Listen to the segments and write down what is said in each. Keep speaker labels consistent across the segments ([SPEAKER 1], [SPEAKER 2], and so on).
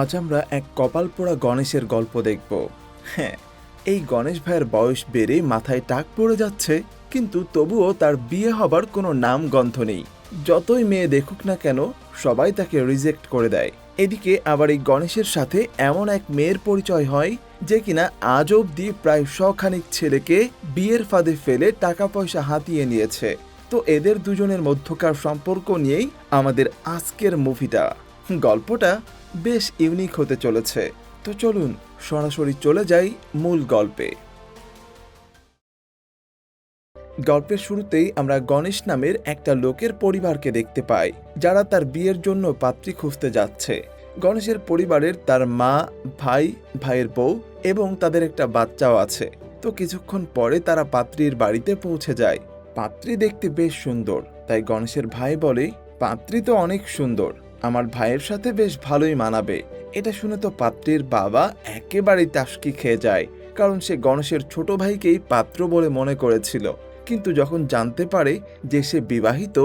[SPEAKER 1] আজ আমরা এক কপাল পোড়া গণেশের গল্প দেখব। হ্যাঁ এই গণেশ ভাইয়ের বয়স বেড়ে মাথায় টাক পড়ে যাচ্ছে, কিন্তু তবুও তার বিয়ে হবার কোনো নাম গন্ধ নেই। যতই মেয়ে দেখুক না কেন, সবাই তাকে রিজেক্ট করে দেয়। এদিকে আবার এই গণেশের সাথে এমন এক মেয়ের পরিচয় হয়, যে কিনা আজ অবধি প্রায় শখানিক ছেলেকে বিয়ের ফাঁদে ফেলে টাকা পয়সা হাতিয়ে নিয়েছে। তো এদের দুজনের মধ্যকার সম্পর্ক নিয়েই আমাদের আজকের মুভিটা গল্পটা বেশ ইউনিক হতে চলেছে। তো চলুন সরাসরি চলে যাই মূল গল্পে। গল্পের শুরুতেই আমরা গণেশ নামের একটা লোকের পরিবারকে দেখতে পাই, যারা তার বিয়ের জন্য পাত্রী খুঁজতে যাচ্ছে। গণেশের পরিবারের তার মা, ভাই, ভাইয়ের বউ এবং তাদের একটা বাচ্চাও আছে। তো কিছুক্ষণ পরে তারা পাত্রীর বাড়িতে পৌঁছে যায়। পাত্রী দেখতে বেশ সুন্দর, তাই গণেশের ভাই বলে, পাত্রী তো অনেক সুন্দর। আমার ভাইয়ের সাথে বেশ ভালোই মানাবে। এটা শুনে তো পাত্রীর বাবা একেবারেই তাস্কি খেয়ে যায়, কারণ সে গণেশের ছোট ভাইকেই পাত্র বলে মনে করেছিল। কিন্তু যখন জানতে পারে যে সে বিবাহিত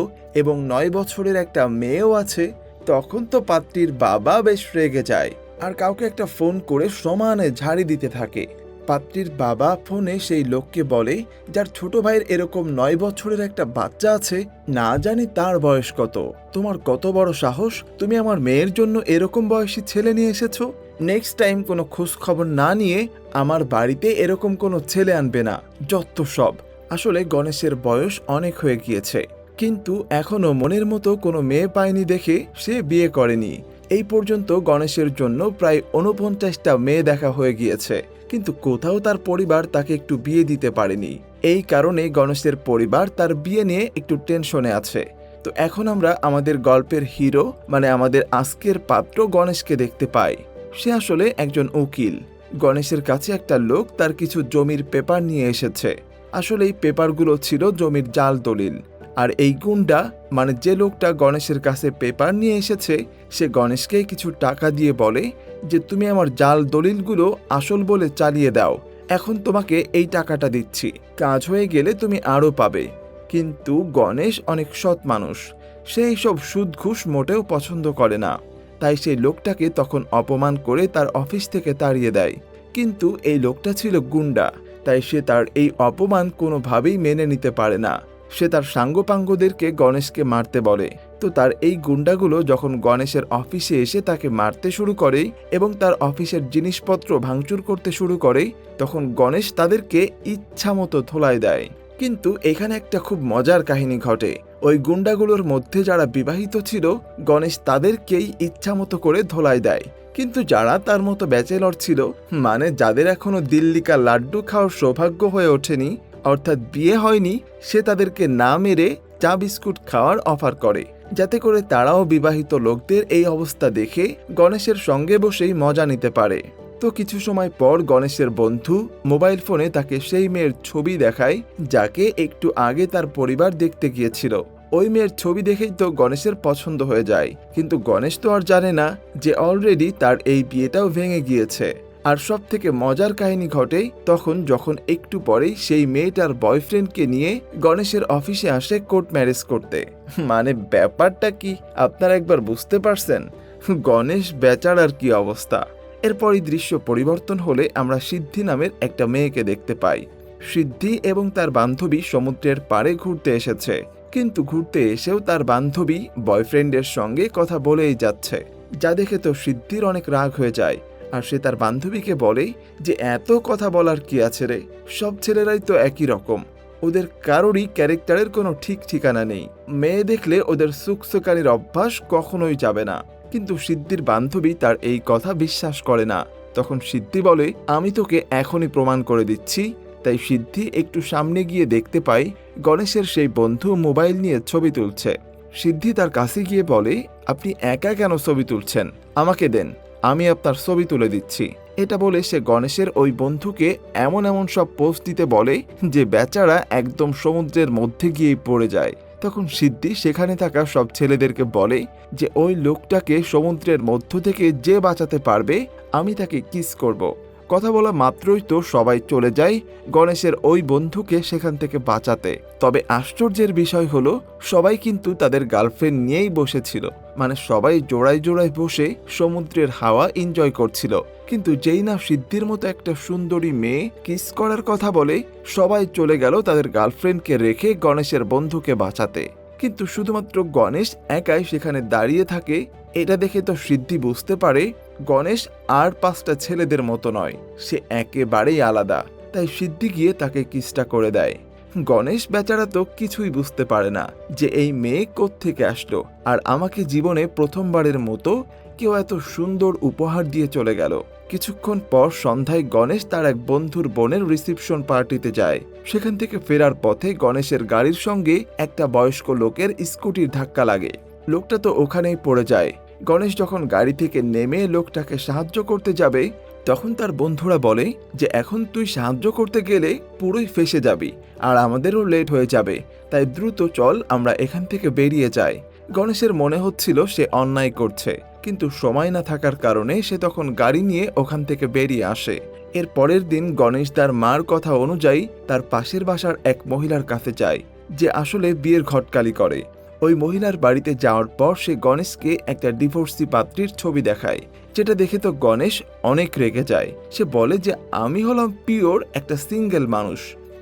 [SPEAKER 1] এবং নয় বছরের একটা মেয়েও আছে, তখন তো পাত্রীর বাবা বেশ রেগে যায় আর কাউকে একটা ফোন করে সমানে ঝাড়ি দিতে থাকে। পাত্রীর বাবা ফোনে সেই লোককে বলে, যার ছোট ভাইয়ের এরকম নয় বছরের একটা বাচ্চা আছে, না জানি তার বয়স কত। তোমার কত বড় সাহস? তুমি আমার মেয়ের জন্য এরকম বয়সী ছেলে নিয়ে এসেছ? নেক্সট টাইম কোনো খোঁজ খবর না নিয়ে আমার বাড়িতে এরকম কোনো ছেলে আনবে না। যত সব। আসলে গণেশের বয়স অনেক হয়ে গিয়েছে। কিন্তু এখনও মনের মতো কোনো মেয়ে পায়নি দেখে সে বিয়ে করেনি। এই পর্যন্ত গণেশের জন্য প্রায় উনপঞ্চাশটা মেয়ে দেখা হয়ে গিয়েছে। কিন্তু কোথাও তার পরিবার তাকে একটু বিয়ে দিতে পারেনি। এই কারণে গণেশের পরিবার তার বিয়ে নিয়ে একটু টেনশনে আছে। তো এখন আমরা আমাদের গল্পের হিরো মানে আমাদের আজকের পাত্র গণেশকে দেখতে পাই। সে আসলে একজন উকিল। গণেশের কাছে একটা লোক তার কিছু জমির পেপার নিয়ে এসেছে। আসলে এই পেপারগুলো ছিল জমির জাল দলিল। আর এই গুন্ডা মানে যে লোকটা গণেশের কাছে পেপার নিয়ে এসেছে, সে গণেশকে কিছু টাকা দিয়ে বলে যে তুমি আমার জাল দলিলগুলো আসল বলে চালিয়ে দাও। এখন তোমাকে এই টাকাটা দিচ্ছি। কাজ হয়ে গেলে তুমি আরও পাবে। কিন্তু গণেশ অনেক সৎ মানুষ। সে এইসব সুদ ঘুষ মোটেও পছন্দ করে না। তাই সেই লোকটাকে তখন অপমান করে তার অফিস থেকে তাড়িয়ে দেয়। কিন্তু এই লোকটা ছিল গুন্ডা তাই সে তার এই অপমান কোনোভাবেই মেনে নিতে পারে না। সে তার সাঙ্গপাঙ্গদেরকে গণেশকে মারতে বলে। তো তার এই গুন্ডাগুলো যখন গণেশের অফিসে এসে তাকে মারতে শুরু করে এবং তার অফিসের জিনিসপত্র ভাঙচুর করতে শুরু করে, তখন গণেশ তাদেরকে ইচ্ছামতো ধোলাই দেয়। কিন্তু এখানে একটা খুব মজার কাহিনী ঘটে। ওই গুন্ডাগুলোর মধ্যে যারা বিবাহিত ছিল, গণেশ তাদেরকেই ইচ্ছামতো করে ধোলাই দেয়। কিন্তু যারা তার মতো ব্যাচেলর ছিল মানে যাদের এখনও দিল্লিকা লাড্ডু খাওয়ার সৌভাগ্য হয়ে ওঠেনি, অর্থাৎ বিয়ে হয়নি, সে তাদেরকে না মেরে চা বিস্কুট খাওয়ার অফার করে। যাতে করে তারাও বিবাহিত লোকদের এই অবস্থা দেখে গণেশের সঙ্গে বসেই মজা নিতে পারে। তো কিছু সময় পর গণেশের বন্ধু মোবাইল ফোনে তাকে সেই মেয়ের ছবি দেখায়, যাকে একটু আগে তার পরিবার দেখতে গিয়েছিল। ওই মেয়ের ছবি দেখেই তো গণেশের পছন্দ হয়ে যায়। কিন্তু গণেশ তো আর জানে না যে অলরেডি তার এই বিয়েটাও ভেঙে গিয়েছে। আর সব থেকে মজার কাহিনী ঘটে তখন যখন একটু পরেই সেই মেয়েটার বয়ফ্রেন্ডকে নিয়ে গণেশের অফিসে আসে কোর্ট ম্যারেজ করতে। মানে ব্যাপারটা কি আপনারা একবার বুঝতে পারছেন? গণেশ, বেচারার কি অবস্থা? এরপরই দৃশ্য পরিবর্তন হলে আমরা সিদ্ধি নামের একটা মেয়েকে দেখতে পাই। সিদ্ধি এবং তার বান্ধবী সমুদ্রের পাড়ে ঘুরতে এসেছে। কিন্তু ঘুরতে এসেও তার বান্ধবী বয়ফ্রেন্ডের সঙ্গে কথা বলেই যাচ্ছে। যা দেখে তো সিদ্ধির অনেক রাগ হয়ে যায়। আর সে তার বান্ধবীকে বলে যে এত কথা বলার কি আছে রে? সব ছেলেরাই তো একই রকম। ওদের কারোরই ক্যারেক্টারের কোনো ঠিক ঠিকানা নেই। মেয়ে দেখলে ওদের সুখসুকানির অভ্যাস কখনোই যাবে না। কিন্তু সিদ্ধির বান্ধবী তার এই কথা বিশ্বাস করে না। তখন সিদ্ধি বলে, আমি তোকে এখনই প্রমাণ করে দিচ্ছি। তাই সিদ্ধি একটু সামনে গিয়ে দেখতে পাই গণেশের সেই বন্ধু মোবাইল নিয়ে ছবি তুলছে। সিদ্ধি তার কাছে গিয়ে বলে, আপনি একা কেন ছবি তুলছেন? আমাকে দেন। আমি আপনার ছবি তুলে দিচ্ছি। এটা বলে সে গণেশের ওই বন্ধুকে এমন এমন সব পোস্ট দিতে বলে যে বেচারা একদম সমুদ্রের মধ্যে গিয়েই পড়ে যায়। তখন সিদ্ধি সেখানে থাকা সব ছেলেদেরকে বলে যে, ওই লোকটাকে সমুদ্রের মধ্য থেকে যে বাঁচাতে পারবে, আমি তাকে কিস করব। কথা বলা মাত্রই তো সবাই চলে যায় গণেশের ওই বন্ধুকে সেখান থেকে বাঁচাতে। তবে আশ্চর্যের বিষয় হলো, সবাই কিন্তু তাদের গার্লফ্রেন্ড নিয়েই বসেছিল। মানে সবাই জোড়ায় জোড়ায় বসে সমুদ্রের হাওয়া এনজয় করছিল। কিন্তু যেই না সিদ্ধির মতো একটা সুন্দরী মেয়ে কিস করার কথা বলে, সবাই চলে গেল তাদের গার্লফ্রেন্ডকে রেখে গণেশের বন্ধুকে বাঁচাতে। কিন্তু শুধুমাত্র গণেশ একাই সেখানে দাঁড়িয়ে থাকে, এটা দেখে তো সিদ্ধি বুঝতে পারে গণেশ আর পাঁচটা ছেলেদের মতো নয়, সে একেবারেই আলাদা। তাই সিদ্ধি গিয়ে তাকে কিসটা করে দেয়? গণেশ বেচারা তো কিছুই বুঝতে পারে না যে এই মেয়ে থেকে আসলো আর আমাকে জীবনে প্রথমবারের মতো কেউ এত সুন্দর উপহার দিয়ে চলে গেল। কিছুক্ষণ পর সন্ধ্যায় গণেশ তার এক বন্ধুর বোনের রিসিপশন পার্টিতে যায়। সেখান থেকে ফেরার পথে গণেশের গাড়ির সঙ্গে একটা বয়স্ক লোকের স্কুটির ধাক্কা লাগে। লোকটা তো ওখানেই পড়ে যায়। গণেশ যখন গাড়ি থেকে নেমে লোকটাকে সাহায্য করতে যাবে, তখন তার বন্ধুরা বলে যে, এখন তুই সাহায্য করতে গেলে পুরোই ফেসে যাবি আর আমাদেরও লেট হয়ে যাবে, তাই দ্রুত চল, আমরা এখান থেকে বেরিয়ে যাই। গণেশের মনে হচ্ছিল সে অন্যায় করছে, কিন্তু সময় না থাকার কারণে সে তখন গাড়ি নিয়ে ওখান থেকে বেরিয়ে আসে। এর পরের দিন গণেশ তার মার কথা অনুযায়ী তার পাশের বাসার এক মহিলার কাছে যায়, যে আসলে বিয়ের ঘটকালি করে। ওই মহিলার বাড়িতে যাওয়ার পর সে গণেশকে একটা ডিভোর্সি পাত্রীর ছবি দেখায়। যেটা দেখে তো গণেশ অনেক রেগে যায়। সে বলে যে, আমি হলাম পিওর একটা সিঙ্গেল মানুষ।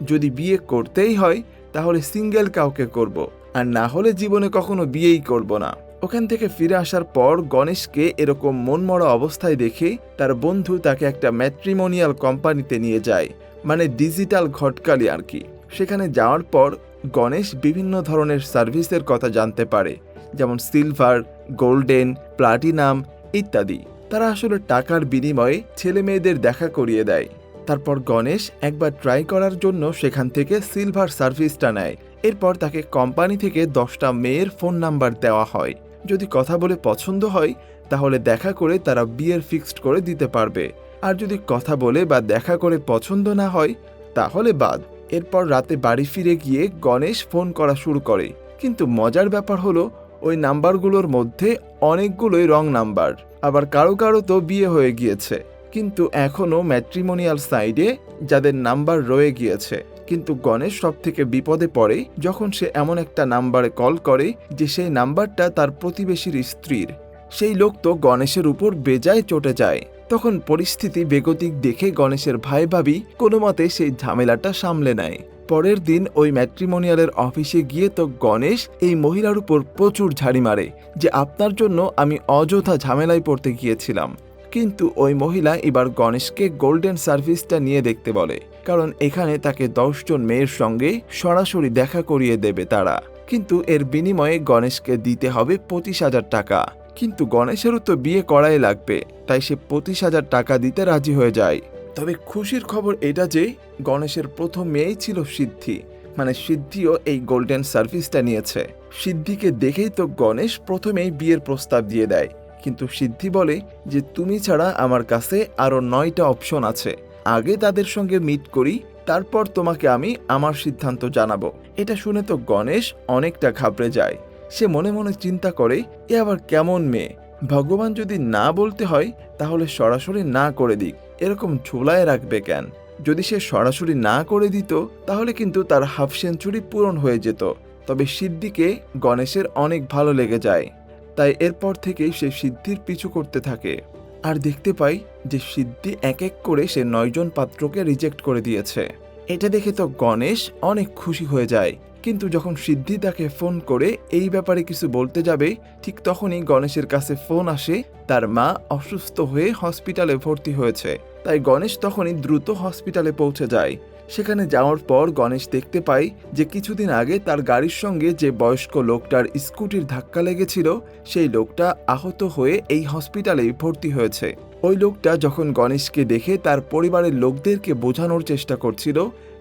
[SPEAKER 1] যদি বিয়ে করতেই হয়, তাহলে সিঙ্গেল কাউকে করব। আর না হলে জীবনে কখনো বিয়েই করব না। ওখান থেকে ফিরে আসার পর গণেশকে এরকম মনমরা অবস্থায় দেখে তার বন্ধু তাকে একটা ম্যাট্রিমোনিয়াল কোম্পানিতে নিয়ে যায়। মানে ডিজিটাল ঘটকালি আর কি। সেখানে যাওয়ার পর গণেশ বিভিন্ন ধরনের সার্ভিসের কথা জানতে পারে, যেমন সিলভার, গোল্ডেন, প্লাটিনাম ইত্যাদি। তারা আসলে টাকার বিনিময়ে ছেলে মেয়েদের দেখা করিয়ে দেয়। তারপর গণেশ একবার ট্রাই করার জন্য সেখান থেকে সিলভার সার্ভিসটা নেয়। এরপর তাকে কোম্পানি থেকে দশটা মেয়ের ফোন নাম্বার দেওয়া হয়। যদি কথা বলে পছন্দ হয়, তাহলে দেখা করে তারা বিয়ের ফিক্সড করে দিতে পারবে। আর যদি কথা বলে বা দেখা করে পছন্দ না হয়, তাহলে বাদ। এরপর রাতে বাড়ি ফিরে গিয়ে গণেশ ফোন করা শুরু করে। কিন্তু মজার ব্যাপার হলো, ওই নাম্বারগুলোর মধ্যে অনেকগুলোই রং নাম্বার। আবার কারও কারও তো বিয়ে হয়ে গিয়েছে। কিন্তু এখনও ম্যাট্রিমোনিয়াল সাইডে যাদের নাম্বার রয়ে গিয়েছে। কিন্তু গণেশ সব থেকে বিপদে পড়ে যখন সে এমন একটা নাম্বারে কল করে যে সেই নাম্বারটা তার প্রতিবেশীর স্ত্রীর। সেই লোক তো গণেশের উপর বেজায় চটে যায়। তখন পরিস্থিতি বেগতিক দেখে গণেশের ভাই ভাবি কোনো মতে সেই ঝামেলাটা সামলে নেয়। পরের দিন ওই ম্যাট্রিমোনিয়ালের অফিসে গিয়ে তো গণেশ এই মহিলার উপর প্রচুর ঝাড়ি মারে, যে আপনার জন্য আমি অযথা ঝামেলায় পড়তে গিয়েছিলাম। কিন্তু ওই মহিলা এবার গণেশকে গোল্ডেন সার্ভিসটা নিয়ে দেখতে বলে, কারণ এখানে তাকে দশজন মেয়ের সঙ্গে সরাসরি দেখা করিয়ে দেবে তারা। কিন্তু এর বিনিময়ে গণেশকে দিতে হবে পঁচিশ হাজার টাকা। কিন্তু গণেশেরও তো বিয়ে করাই লাগবে, তাই সে পঁচিশ হাজার টাকা দিতে রাজি হয়ে যায়। তবে খুশির খবর এটা যে, গণেশের প্রথম মেয়েই ছিল সিদ্ধি মানে সিদ্ধিও এই গোল্ডেন সার্ভিসটা নিয়েছে। সিদ্ধিকে দেখেই তো গণেশ প্রথমেই বিয়ের প্রস্তাব দিয়ে দেয়, কিন্তু সিদ্ধি বলে যে, তুমি ছাড়া আমার কাছে আরও নয়টা অপশন আছে। আগে তাদের সঙ্গে মিট করি, তারপর তোমাকে আমি আমার সিদ্ধান্ত জানাব। এটা শুনে তো গণেশ অনেকটা ঘাবড়ে যায়। সে মনে মনে চিন্তা করে, এ আবার কেমন মেয়ে? ভগবান যদি না বলতে হয়, তাহলে সরাসরি না করে দিক। এরকম ঝোলায় রাখবে কেন? যদি সে সরাসরি না করে দিত, তাহলে কিন্তু তার হাফ সেঞ্চুরি পূরণ হয়ে যেত। তবে সিদ্ধিকে গণেশের অনেক ভালো লেগে যায়। তাই এরপর থেকেই সে সিদ্ধির পিছু করতে থাকে। আর দেখতে পাই যে সিদ্ধি এক এক করে সে নয়জন পাত্রকে রিজেক্ট করে দিয়েছে। এটা দেখে তো গণেশ অনেক খুশি হয়ে যায়। কিন্তু যখন সিদ্ধি তাকে ফোন করে এই ব্যাপারে কিছু বলতে যাবে, ঠিক তখনই গণেশের কাছে ফোন আসে, তার মা অসুস্থ হয়ে হসপিটালে ভর্তি হয়েছে। তাই গণেশ তখনই দ্রুত হসপিটালে পৌঁছে যায়। সেখানে যাওয়ার পর গণেশ দেখতে পায় যে কিছুদিন আগে তার গাড়ির সঙ্গে যে বয়স্ক লোকটার স্কুটির ধাক্কা লেগেছিল, সেই লোকটা আহত হয়ে এই হসপিটালেই ভর্তি হয়েছে। ওই লোকটা যখন গণেশকে দেখে তার পরিবারের লোকদেরকে বোঝানোর চেষ্টা করছিল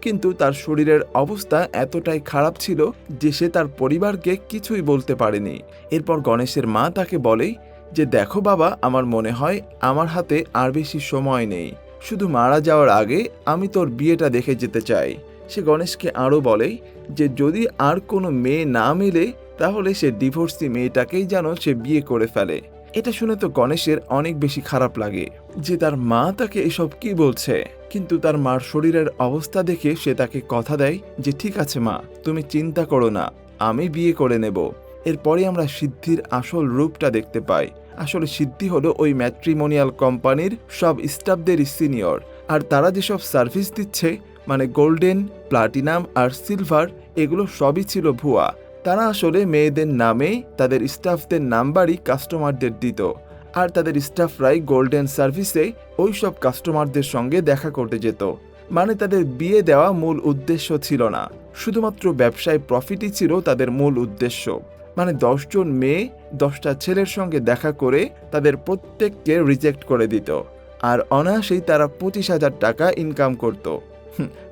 [SPEAKER 1] কিন্তু তার শরীরের অবস্থা এতটাই খারাপ ছিল যে সে তার পরিবারকে কিছুই বলতে পারেনি। এরপর গণেশের মা তাকে বলে যে, দেখো বাবা, আমার মনে হয় আমার হাতে আর বেশি সময় নেই। শুধু মারা যাওয়ার আগে আমি তোর বিয়েটা দেখে যেতে চাই। সে গণেশকে আরও বলে যে, যদি আর কোনো মেয়ে না মেলে, তাহলে সে ডিভোর্সি মেয়েটাকেই যেন সে বিয়ে করে ফেলে। এটা শুনে তো গণেশের অনেক বেশি খারাপ লাগে যে, তার মা তাকে এসব কি বলছে? কিন্তু তার মার শরীরের অবস্থা দেখে সে তাকে কথা দেয় যে, ঠিক আছে মা, তুমি চিন্তা করো না, আমি বিয়ে করে নেব। এরপরে আমরা সিদ্ধির আসল রূপটা দেখতে পাই। আসলে সিদ্ধি হলো ওই ম্যাট্রিমোনিয়াল কোম্পানির সব স্টাফদের সিনিয়র। আর তারা যেসব সার্ভিস দিচ্ছে মানে গোল্ডেন, প্লাটিনাম আর সিলভার, এগুলো সবই ছিল ভুয়া। তারা আসলে মেয়েদের নামে তাদের স্টাফদের নাম্বারই কাস্টমারদের দিত। আর তাদের স্টাফরাই গোল্ডেন সার্ভিসে ওই সব কাস্টমারদের সঙ্গে দেখা করতে যেত। মানে তাদের বিয়ে দেওয়া মূল উদ্দেশ্য ছিল না। শুধুমাত্র ব্যবসায় প্রফিটই ছিল তাদের মূল উদ্দেশ্য। মানে দশজন মেয়ে, দশটা ছেলের সঙ্গে দেখা করে তাদের প্রত্যেককে রিজেক্ট করে দিত। আর অনায়াসেই তারা পঁচিশ হাজার টাকা ইনকাম করত।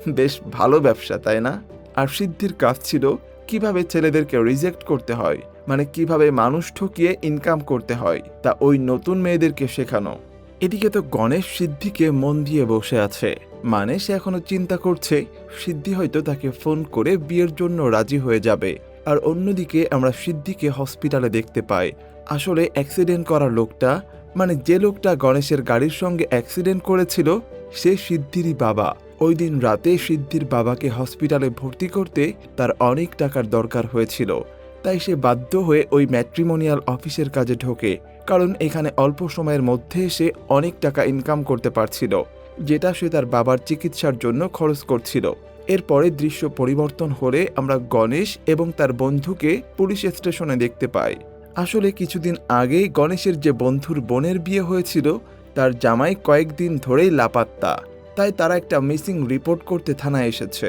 [SPEAKER 1] বেশ ভালো ব্যবসা, তাই না? আর সিদ্ধির কাজ ছিল কীভাবে ছেলেদেরকে রিজেক্ট করতে হয়। মানে কীভাবে মানুষ ঠকিয়ে ইনকাম করতে হয়, তা ওই নতুন মেয়েদেরকে শেখানো। এদিকে তো গণেশ সিদ্ধিকে মন দিয়ে বসে আছে। মানে সে এখনও চিন্তা করছে, সিদ্ধি হয়তো তাকে ফোন করে বিয়ের জন্য রাজি হয়ে যাবে। আর অন্যদিকে আমরা সিদ্ধিকে হসপিটালে দেখতে পাই। আসলে অ্যাক্সিডেন্ট করা লোকটা মানে যে লোকটা গণেশের গাড়ির সঙ্গে অ্যাক্সিডেন্ট করেছিল, সে সিদ্ধিরই বাবা। ওই দিন রাতে সিদ্ধির বাবাকে হসপিটালে ভর্তি করতে তার অনেক টাকার দরকার হয়েছিল। তাই সে বাধ্য হয়ে ওই ম্যাট্রিমোনিয়াল অফিসের কাজে ঢোকে, কারণ এখানে অল্প সময়ের মধ্যে সে অনেক টাকা ইনকাম করতে পারছিল, যেটা সে তার বাবার চিকিৎসার জন্য খরচ করছিল। এরপরে দৃশ্য পরিবর্তন হলে আমরা গণেশ এবং তার বন্ধুকে পুলিশ স্টেশনে দেখতে পাই। আসলে কিছুদিন আগেই গণেশের যে বন্ধুর বোনের বিয়ে হয়েছিল, তার জামাই কয়েকদিন ধরেই লাপাত্তা, তাই তারা একটা মিসিং রিপোর্ট করতে থানায় এসেছে।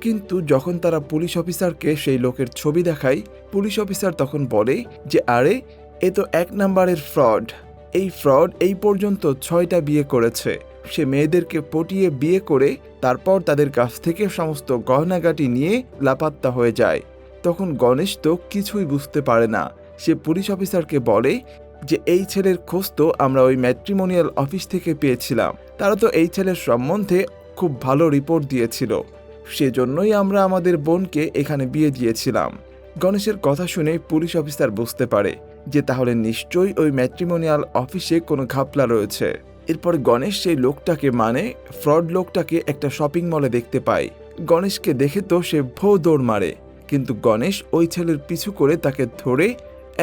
[SPEAKER 1] কিন্তু যখন তারা পুলিশ অফিসারকে সেই লোকের ছবি দেখায়, পুলিশ অফিসার তখন বলে যে, আরে, এ তো এক নাম্বারের ফ্রড। এই ফ্রড এই পর্যন্ত ছয়টা বিয়ে করেছে। সে মেয়েদেরকে পটিয়ে বিয়ে করে তারপর তাদের কাছ থেকে সমস্ত গহনাগাটি নিয়ে লাপাত্তা হয়ে যায়। তখন গণেশ তো কিছুই বুঝতে পারে না। সে পুলিশ অফিসারকে বলে যে, এই ছেলের খোঁজ তো আমরা ওই ম্যাট্রিমোনিয়াল অফিস থেকে পেয়েছিলাম। তারা তো এই ছেলের সম্বন্ধে খুব ভালো রিপোর্ট দিয়েছিল। সেজন্যই আমরা আমাদের বোনকে এখানে বিয়ে দিয়েছিলাম। গণেশের কথা শুনে পুলিশ অফিসার বুঝতে পারে যে তাহলে নিশ্চয়ই ওই ম্যাট্রিমোনিয়াল অফিসে কোনো ঘাপলা রয়েছে। এরপর গণেশ সেই লোকটাকে মানে ফ্রড লোকটাকে একটা শপিং মলে দেখতে পায়। গণেশকে দেখে তো সে ভো দৌড় মারে, কিন্তু গণেশ ওই ছেলের পিছু করে তাকে ধরে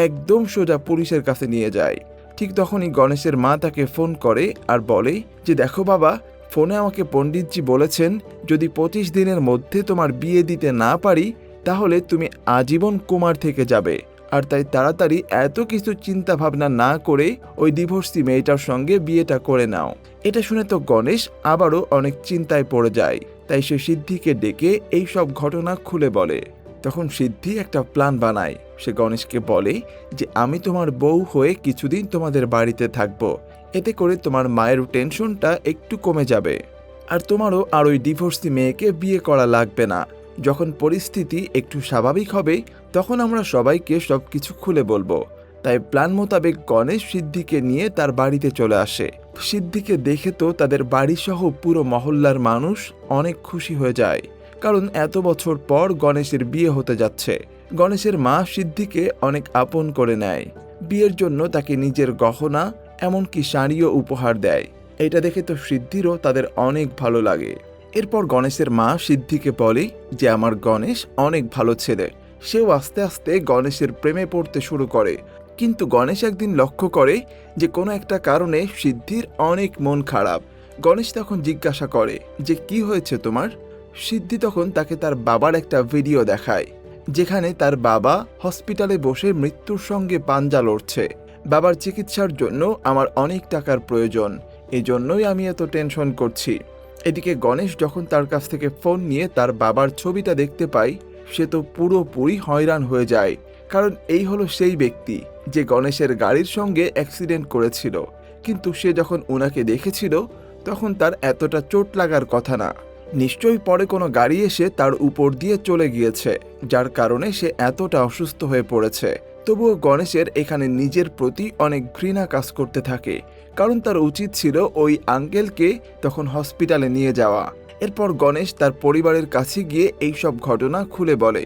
[SPEAKER 1] একদম সোজা পুলিশের কাছে নিয়ে যায়। ঠিক তখনই গণেশের মা তাকে ফোন করে আর বলে যে, দেখো বাবা ফোনে আমাকে পণ্ডিতজি বলেছেন, যদি পঁচিশ দিনের মধ্যে তোমার বিয়ে দিতে না পারি, তাহলে তুমি আজীবন কুমার থেকে যাবে। আর তাই তাড়াতাড়ি এত কিছু চিন্তা ভাবনা না করে ওই ডিভোর্সি মেয়েটার সঙ্গে বিয়েটা করে নাও। এটা শুনে তো গণেশ আবারও অনেক চিন্তায় পড়ে যায়। তাই সে সিদ্ধিকে ডেকে এই সব ঘটনা খুলে বলে। তখন সিদ্ধি একটা প্ল্যান বানায়। সে গণেশকে বলে যে, আমি তোমার বউ হয়ে কিছুদিন তোমাদের বাড়িতে থাকব। এতে করে তোমার মায়ের টেনশনটা একটু কমে যাবে। আর তোমারও আর ওই ডিভোর্সি মেয়েকে বিয়ে করা লাগবে না। যখন পরিস্থিতি একটু স্বাভাবিক হবে, তখন আমরা সবাইকে সব কিছু খুলে বলব। তাই প্ল্যান মোতাবেক গণেশ সিদ্ধিকে নিয়ে তার বাড়িতে চলে আসে। সিদ্ধিকে দেখে তো তাদের বাড়িসহ পুরো মহল্লার মানুষ অনেক খুশি হয়ে যায়। কারণ এত বছর পর গণেশের বিয়ে হতে যাচ্ছে। গণেশের মা সিদ্ধিকে অনেক আপন করে নেয়। বিয়ের জন্য তাকে নিজের গহনা এমনকি শাড়িও উপহার দেয়। এটা দেখে তো সিদ্ধিরও তাদের অনেক ভালো লাগে। এরপর গণেশের মা সিদ্ধিকে বলে যে, আমার গণেশ অনেক ভালো ছেলে। সেও আস্তে আস্তে গণেশের প্রেমে পড়তে শুরু করে। কিন্তু গণেশ একদিন লক্ষ্য করে যে, কোনো একটা কারণে সিদ্ধির অনেক মন খারাপ। গণেশ তখন জিজ্ঞাসা করে, যে, কি হয়েছে তোমার? সিদ্ধি তখন তাকে তার বাবার একটা ভিডিও দেখায়, যেখানে তার বাবা হসপিটালে বসে মৃত্যুর সঙ্গে পাঞ্জা লড়ছে। বাবার চিকিৎসার জন্য আমার অনেক টাকার প্রয়োজন। এই জন্যই আমি এত টেনশন করছি। এদিকে গণেশ যখন তার কাছ থেকে ফোন নিয়ে তার বাবার ছবিটা দেখতে পাই, সে তো পুরোপুরি হয়রান হয়ে যায়। কারণ এই হলো সেই ব্যক্তি, যে গণেশের গাড়ির সঙ্গে অ্যাক্সিডেন্ট করেছিল। কিন্তু সে যখন ওনাকে দেখেছিল, তখন তার এতটা চোট লাগার কথা না। নিশ্চয়ই পরে কোনো গাড়ি এসে তার উপর দিয়ে চলে গিয়েছে, যার কারণে সে এতটা অসুস্থ হয়ে পড়েছে। তবুও গণেশের এখানে নিজের প্রতি অনেক ঘৃণা কাজ করতে থাকে, কারণ তার উচিত ছিল ওই আঙ্কেলকে তখন হসপিটালে নিয়ে যাওয়া। এরপর গণেশ তার পরিবারের কাছে গিয়ে এই সব ঘটনা খুলে বলে।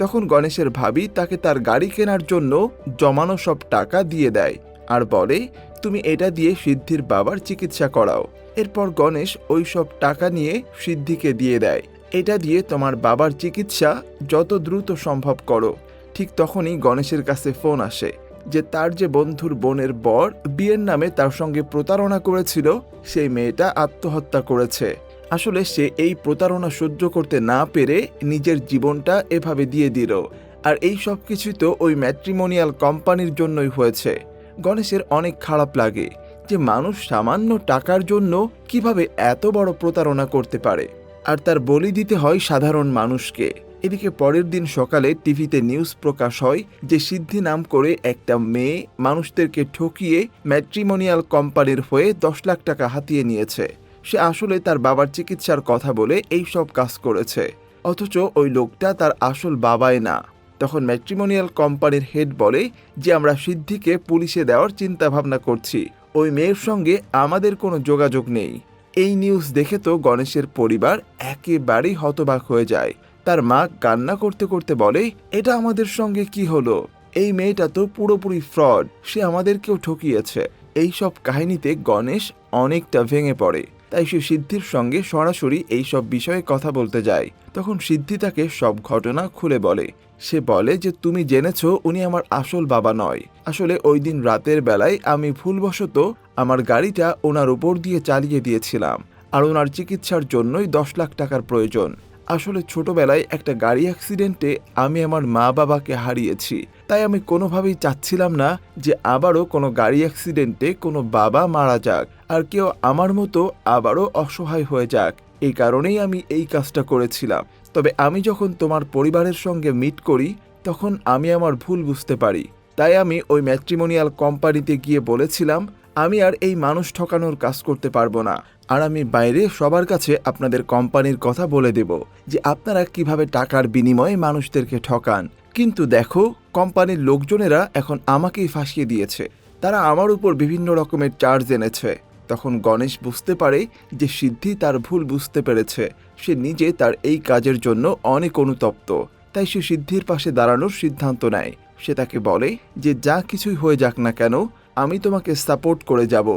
[SPEAKER 1] তখন গণেশের ভাবি তাকে তার গাড়ি কেনার জন্য জমানো সব টাকা দিয়ে দেয় আর বলে, তুমি এটা দিয়ে সিদ্ধির বাবার চিকিৎসা করাও। এরপর গণেশ ওই সব টাকা নিয়ে সিদ্ধিকে দিয়ে দেয়। এটা দিয়ে তোমার বাবার চিকিৎসা যত দ্রুত সম্ভব করো। ঠিক তখনই গণেশের কাছে ফোন আসে যে তার যে বন্ধুর বোনের বর বিয়ের নামে তার সঙ্গে প্রতারণা করেছিল, সেই মেয়েটা আত্মহত্যা করেছে। আসলে সে এই প্রতারণা সহ্য করতে না পেরে নিজের জীবনটা এভাবে দিয়ে দিল। আর এই সব কিছুই তো ওই ম্যাট্রিমোনিয়াল কোম্পানির জন্যই হয়েছে। গণেশের অনেক খারাপ লাগে যে মানুষ সামান্য টাকার জন্য কীভাবে এত বড় প্রতারণা করতে পারে। আর তার বলি দিতে হয় সাধারণ মানুষকে। এদিকে পরের দিন সকালে টিভিতে নিউজ প্রকাশ হয় যে সিদ্ধি নাম করে একটা মেয়ে মানুষদেরকে ঠকিয়ে ম্যাট্রিমোনিয়াল কোম্পানির হয়ে দশ লাখ টাকা হাতিয়ে নিয়েছে। সে আসলে তার বাবার চিকিৎসার কথা বলে এই সব কাজ করেছে। অথচ ওই লোকটা তার আসল বাবাই না। তখন ম্যাট্রিমোনিয়াল কোম্পানির হেড বলে যে, আমরা সিদ্ধিকে পুলিশে দেওয়ার চিন্তা ভাবনা করছি। ওই মেয়ের সঙ্গে আমাদের কোনো যোগাযোগ নেই। এই নিউজ দেখে তো গণেশের পরিবার একেবারেই হতবাক হয়ে যায়। তার মা কান্না করতে করতে বলে, এটা আমাদের সঙ্গে কি হলো? এই মেয়েটা তো পুরোপুরি ফ্রড, সে আমাদেরকেও ঠকিয়েছে। এই সব কাহিনীতে গণেশ অনেকটা ভেঙে পড়ে, তাই সে সিদ্ধির সঙ্গে সরাসরি এই সব বিষয়ে কথা বলতে যায়। তখন সিদ্ধি তাকে সব ঘটনা খুলে বলে। সে বলে যে, তুমি জেনেছ উনি আমার আসল বাবা নয়। আসলে ওই দিন রাতের বেলায় আমি ভুলবশত আমার গাড়িটা ওনার উপর দিয়ে চালিয়ে দিয়েছিলাম, আর ওনার চিকিৎসার জন্যই দশ লাখ টাকার প্রয়োজন। আসলে ছোটবেলায় একটা গাড়ি অ্যাক্সিডেন্টে আমি আমার মা বাবাকে হারিয়েছি। তাই আমি কোনোভাবেই চাচ্ছিলাম না যে আবারও কোনো গাড়ি অ্যাক্সিডেন্টে কোনো বাবা মারা যাক আর কেউ আমার মতো আবারও অসহায় হয়ে যাক। এই কারণেই আমি এই কাজটা করেছিলাম। তবে আমি যখন তোমার পরিবারের সঙ্গে মিট করি, তখন আমি আমার ভুল বুঝতে পারি। তাই আমি ওই ম্যাট্রিমোনিয়াল কোম্পানিতে গিয়ে বলেছিলাম আমি আর এই মানুষ ঠকানোর কাজ করতে পারব না। আর আমি বাইরে সবার কাছে আপনাদের কোম্পানির কথা বলে দেব যে আপনারা কীভাবে টাকার বিনিময়ে মানুষদেরকে ঠকান। কিন্তু দেখো, কোম্পানির লোকজনেরা এখন আমাকেই ফাঁসিয়ে দিয়েছে। তারা আমার উপর বিভিন্ন রকমের চার্জ এনেছে। তখন গণেশ বুঝতে পারে যে সিদ্ধি তার ভুল বুঝতে পেরেছে। সে নিজে তার এই কাজের জন্য অনেক অনুতপ্ত। তাই সে সিদ্ধির পাশে দাঁড়ানোর সিদ্ধান্ত নেয়। সে তাকে বলে যে যা কিছুই হয়ে যাক না কেন আমি তোমাকে সাপোর্ট করে যাব।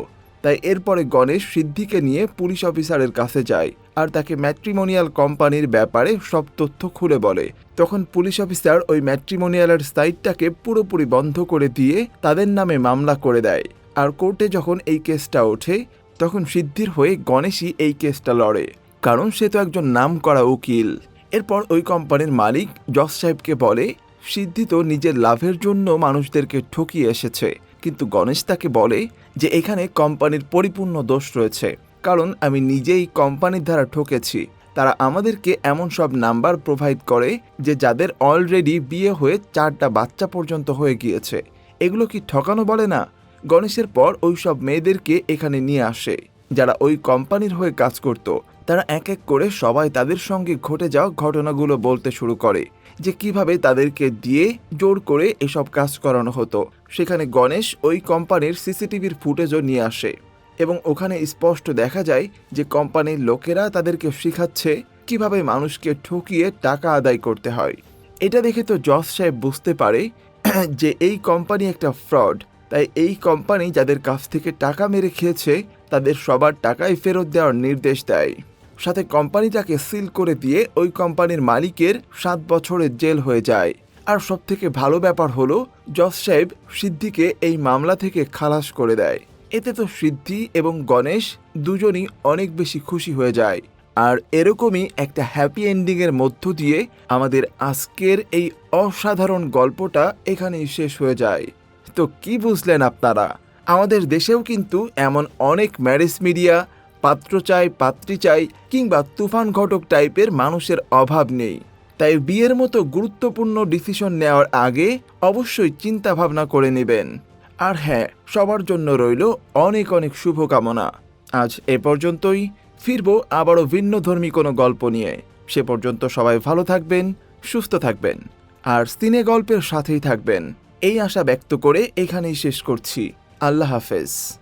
[SPEAKER 1] তাই এরপরে গণেশ সিদ্ধিকে নিয়ে পুলিশ অফিসারের কাছে যায় আর তাকে ম্যাট্রিমোনিয়াল কোম্পানির ব্যাপারে সব তথ্য খুলে বলে। তখন পুলিশ অফিসার ওই ম্যাট্রিমোনিয়ালের সাইটটাকে পুরোপুরি বন্ধ করে দিয়ে তাদের নামে মামলা করে দেয়। আর কোর্টে যখন এই কেসটা ওঠে, তখন সিদ্ধির হয়ে গণেশই এই কেসটা লড়ে, কারণ সে তো একজন নাম করা উকিল। এরপর ওই কোম্পানির মালিক জজ সাহেবকে বলে, সিদ্ধি তো নিজের লাভের জন্য মানুষদেরকে ঠকিয়ে এসেছে। কিন্তু গণেশ তাকে বলে যে এখানে কোম্পানির পরিপূর্ণ দোষ রয়েছে। কারণ আমি নিজেই কোম্পানির দ্বারা ঠকেছি। তারা আমাদেরকে এমন সব নাম্বার প্রোভাইড করে যে যাদের অলরেডি বিয়ে হয়ে চারটা বাচ্চা পর্যন্ত হয়ে গিয়েছে। এগুলো কি ঠকানো বলে না? গণেশের পর ওই সব মেয়েদেরকে এখানে নিয়ে আসে। যারা ওই কোম্পানির হয়ে কাজ করত, তারা এক এক করে সবাই তাদের সঙ্গে ঘটে যাওয়া ঘটনাগুলো বলতে শুরু করে। যে কীভাবে তাদেরকে দিয়ে জোর করে এসব কাজ করানো হতো। সেখানে গণেশ ওই কোম্পানির সিসিটিভির ফুটেজও নিয়ে আসে এবং ওখানে স্পষ্ট দেখা যায় যে কোম্পানির লোকেরা তাদেরকে শেখাচ্ছে কীভাবে মানুষকে ঠকিয়ে টাকা আদায় করতে হয়। এটা দেখে তো জজ সাহেব বুঝতে পারে যে এই কোম্পানি একটা ফ্রড। তাই এই কোম্পানি যাদের কাছ থেকে টাকা মেরে খেয়েছে, তাদের সবার টাকাই ফেরত দেওয়ার নির্দেশ দেয়। সাথে কোম্পানিটাকে সিল করে দিয়ে ওই কোম্পানির মালিকের সাত বছরের জেল হয়ে যায়। আর সব থেকে ভালো ব্যাপার হলো, জজ সাহেব সিদ্ধিকে এই মামলা থেকে খালাস করে দেয়। এতে তো সিদ্ধি এবং গণেশ দুজনই অনেক বেশি খুশি হয়ে যায়। আর এরকমই একটা হ্যাপি এন্ডিংয়ের মধ্য দিয়ে আমাদের আজকের এই অসাধারণ গল্পটা এখানেই শেষ হয়ে যায়। তো কি বুঝলেন আপনারা? আমাদের দেশেও কিন্তু এমন অনেক ম্যারেজ মিডিয়া পাত্র চাই, পাত্রী চাই কিংবা তুফান ঘটক টাইপের মানুষের অভাব নেই। তাই বিয়ের মতো গুরুত্বপূর্ণ ডিসিশন নেওয়ার আগে অবশ্যই চিন্তা ভাবনা করে নেবেন। আর হ্যাঁ সবার জন্য রইল অনেক অনেক শুভকামনা। আজ এ পর্যন্তই। ফিরবো আবারও ভিন্নধর্মী কোনো গল্প নিয়ে। সে পর্যন্ত সবাই ভালো থাকবেন, সুস্থ থাকবেন। আর সিনে গল্পের সাথেই থাকবেন। এই আশা ব্যক্ত করে এখানেই শেষ করছি। আল্লাহ হাফেজ।